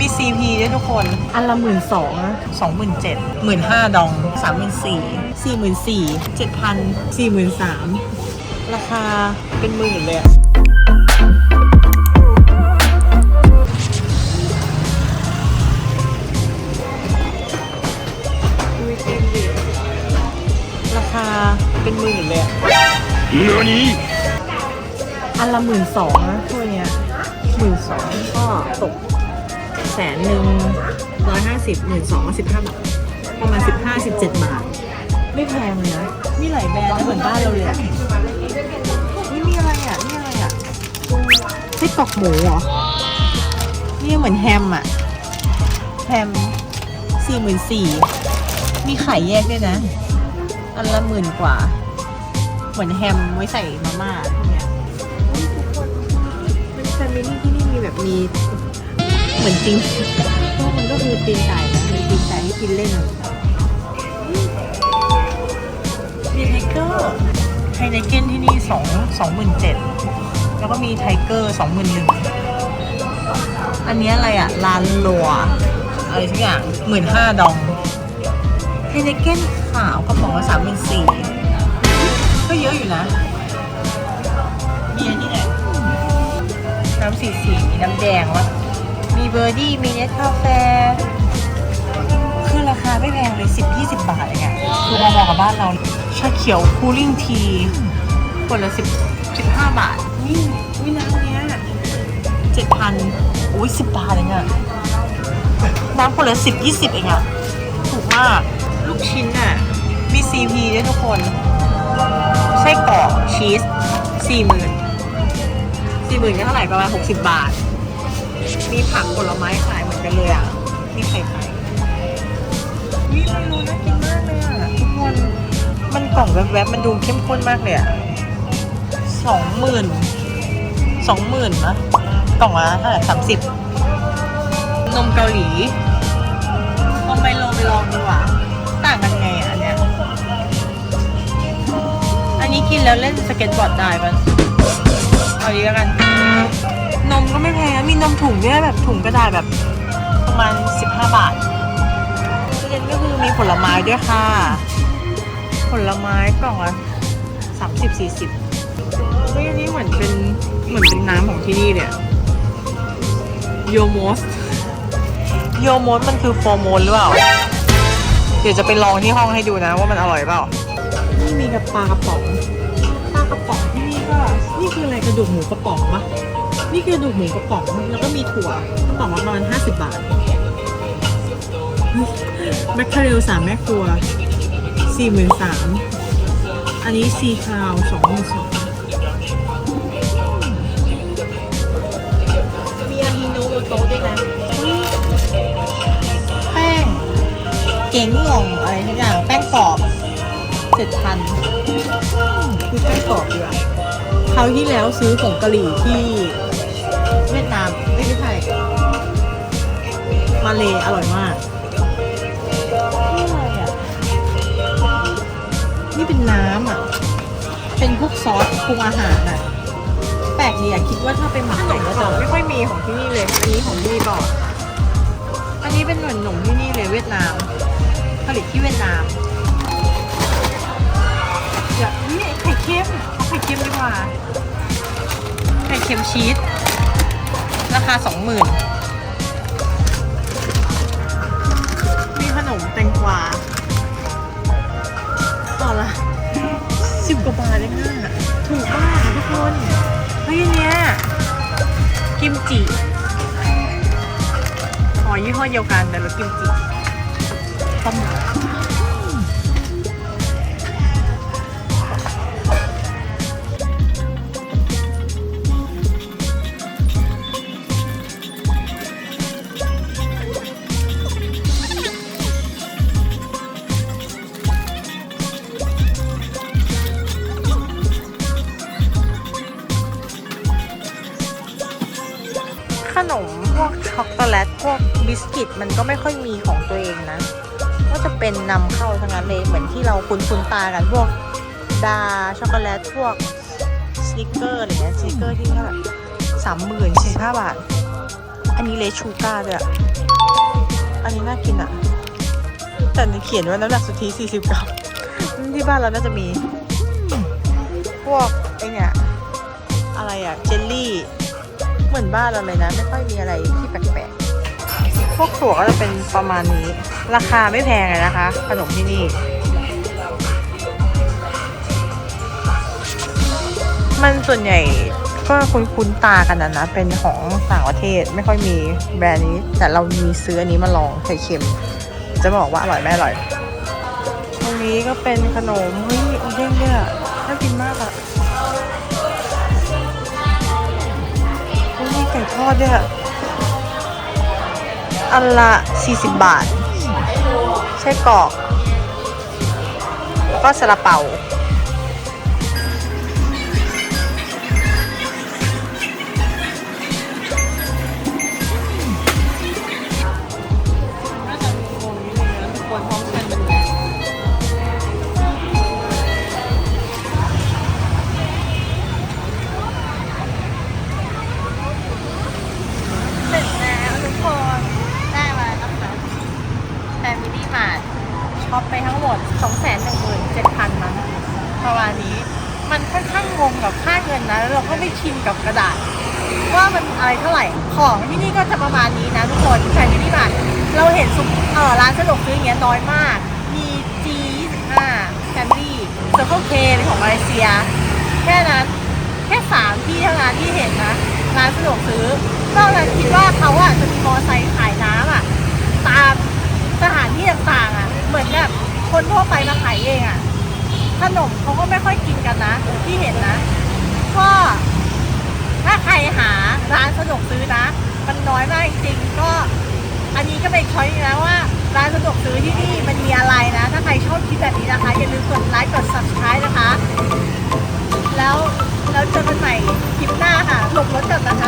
มี CP ด้วยทุกคน อันละหมื่นสองนะสองหมื่นเจ็ดหมื่นห้าดองสามหมื่นสี่สี่หมื่นสี่เจ็ดพันสี่หมื่นสามราคาเป็นหมื่นเลยอะดูไอติมดิราคาเป็นหมื่นเลยอะอันละหมื่นสองนะถ้วยเนี้ยหมื่นสองก็ตก แสนหนึ่งร้อยห้าสิบหมื่นสองสิบห้าบาทประมาณสิบห้าสิบเจ็ดบาท ไม่แพงเลยนะมีหลายแบรนด์นะเหมือนบ้านเราเลยอะนี่มีอะไรอะนี่อะไรอะไส้กรอกหมูเหรอนี่เหมือนแฮมอะแฮมสี่หมื่นสี่มีไข่แยกด้วยนะ อันละหมื่นกว่า เหมือนแฮมไว้ใส่มาม่าเนี่ยมันแฟมิลี่ที่นี่มีแบบมี มือนจริงพวกมันก็คือตีนไก่นะมีตีนไก่ให้กินเล่นมีไทเกอร์ไฮไนเก้นที่นี่สองสองหมื่นเจ็ดแล้วก็มีไทเกอร์สองหมื่นหนึ่งอันนี้อะไรอะลานลัวอะไรสักอย่างหมื่นห้าดองไฮไนเก้นขาวกระป๋องละสามหมื่นสี่ก็เยอะอยู่นะเบียร์นี่แหละน้ำสีสีมีน้ำแดงวะ มีเบอร์ดี้ มีเนสกาแฟ คือราคาไม่แพงเลย 10 20 บาทเองอะคือมาบอกกับบ้านเราชาเขียวคูลิ่งทีขวดละ10 15 บาท นี่วิน้ำเนี้ย7,000โอ้ย10 บาทเองอะน้ำขวดละ10 20 เองอะถูกมาก ลูกชิ้นอะมี CP ด้วยทุกคนไส้กรอกชีส40,000 40,000ก็เท่าไหร่ประมาณ60บาท มีผักผลไม้ขายเหมือนกันเลยอะมีไข่ไก่วิเมนูน่ากินมากเลยอะทุกคน มันกล่องแวบๆมันดูเข้มข้นมากเลยอะสองหมื่นสองหมื่นนะกล่องละเท่าไหร่สามสิบนมเกาหลีลองไปลองไปลองดีกว่าต่างกันไงอะอันเนี้ยอันนี้กินแล้วเล่นสเก็ตบอร์ดได้ปะเอาดีแล้วกัน นมก็ไม่แพงนะมีนมถุงด้วยแบบถุงกระดาษแบบประมาณ 15 บาทตู้เย็นก็คือมีผลไม้ด้วยค่ะ ผลไม้กล่องละสามสิบสี่สิบเฮ้ยอันนี้เหมือนเป็นเหมือนเป็นน้ำของที่นี่เลยโยโมสโยโมสมันคือโฟร์โมนหรือเปล่า เดี๋ยวจะไปลองที่ห้องให้ดูนะว่ามันอร่อยเปล่า นี่มีกับปลากระป๋อง ปลากระป๋องที่นี่ก็ นี่คืออะไรกระดูกหมูกระป๋องปะ นี่คือกระดูกหมูกระป๋องแล้วก็มีถั่วกระป๋องละประมาณห้าสิบบาทแมคคาเรลสามแม่ครัวสี่หมื่นสามอันนี้ซีคาวสองหมื่นสองมีอาฮิโนโมโตะด้วยนะแป้งเก๋งหง่งอะไรทุกอย่างแป้งกรอบเจ็ดพันคือแป้งกรอบดีกว่าคราวที่แล้วซื้อผงกะหรี่ที่ มาเลอร่อยมากนี่อะไรอะ นี่เป็นน้ำอะ เป็นพวกซอสปรุงอาหารอะ แปลกดีอะ คิดว่าถ้าไปหมักไหนก็จะไม่ค่อยมีของที่นี่เลย อันนี้ของนี่เปล่าอันนี้เป็นหนมหนมที่นี่เลยเวียดนาม ผลิตที่เวียดนามเดี๋ยวนี่ไข่เค็มเอาไข่เค็มดีกว่า ไข่เค็มชีสราคาสองหมื่น วาต่อละสิบกว่าบาทเองอะถูกมากอะทุกคนเฮ้ยอันเนี้ยกิมจิอ๋อยี่ห้อเดียวกันแต่ละกิมจิต้ม ขนมพวกช็อกโกแลตพวกบิสกิตมันก็ไม่ค่อยมีของตัวเองนะ ก็จะเป็นนำเข้าทั้งนั้นเลยเหมือนที่เราคุ้นคุ้นๆตากันพวกดาช็อกโกแลตพวกสนิกเกอร์อะไรเงี้ยสนิกเกอร์ที่เท่าไหร่สามหมื่นสี่ห้าบาท อันนี้เลชูก้าด้วยอะอันนี้น่ากินอะแต่เขียนว่าน้ำหนักสุทธิ40กรัมที่บ้านเราน่าจะมี พวกไอเนี่ยอะไรอะเจลลี่ เหมือนบ้านเราเลยนะ ไม่ค่อยมีอะไรที่แปลกๆ พวกถั่วก็จะเป็นประมาณนี้ ราคาไม่แพงเลยนะคะ ขนมที่นี่ มันส่วนใหญ่ก็คุ้นๆตากันนะนะ เป็นของต่างประเทศไม่ค่อยมีแบรนด์นี้ แต่เรามีซื้ออันนี้มาลองไข่เค็ม จะบอกว่าอร่อยไม่อร่อย ตรงนี้ก็เป็นขนมเฮ้ยมีโอเด้งด้วยน่ากินมากอะ ก่ทอดด้วยอันละ 40 บาท ใช่กรอกแล้วก็ซาลาเปา มด 2 1 7 0 0 0มั้งประมาณนี้ มันค่อนข้างงงกับค่าเงินนะแล้วเราก็ไม่ชินกับกระดาษ ว่ามันอะไรเท่าไหร่ ของที่นี่ก็จะประมาณนี้นะทุกคนแฟมิลี่มาร์ทเราเห็นซุปเออร้านสะดวกซื้ออย่างเงี้ยน้อยมาก มี G25 Family Circle K เป็นของมาเลเซีย แค่นั้น แค่สามที่เท่านั้นที่เห็นนะ ร้านสะดวกซื้อนอกนั้นคิดว่าเขาอะจะมีมอไซค์ขายน้ำอะ ตามสถานที่ต่างๆอะ เหมือนแบบคนทั่ว ไปมาขายเองอะ ขนมเขาก็ไม่ค่อยกินกันนะที่เห็นนะ ก็ถ้าใครหาร้านสะดวกซื้อนะ มันน้อยมากจริงก็ อันนี้ก็เป็นช้อยนะว่า ร้านสะดวกซื้อที่นี่มันมีอะไรนะ ถ้าใครชอบคลิปแบบนี้นะคะ อย่าลืมกดไลค์กด subscribe นะคะ แล้วแล้วเจอกันใหม่คลิปหน้าค่ะหลบรถกลับนะคะ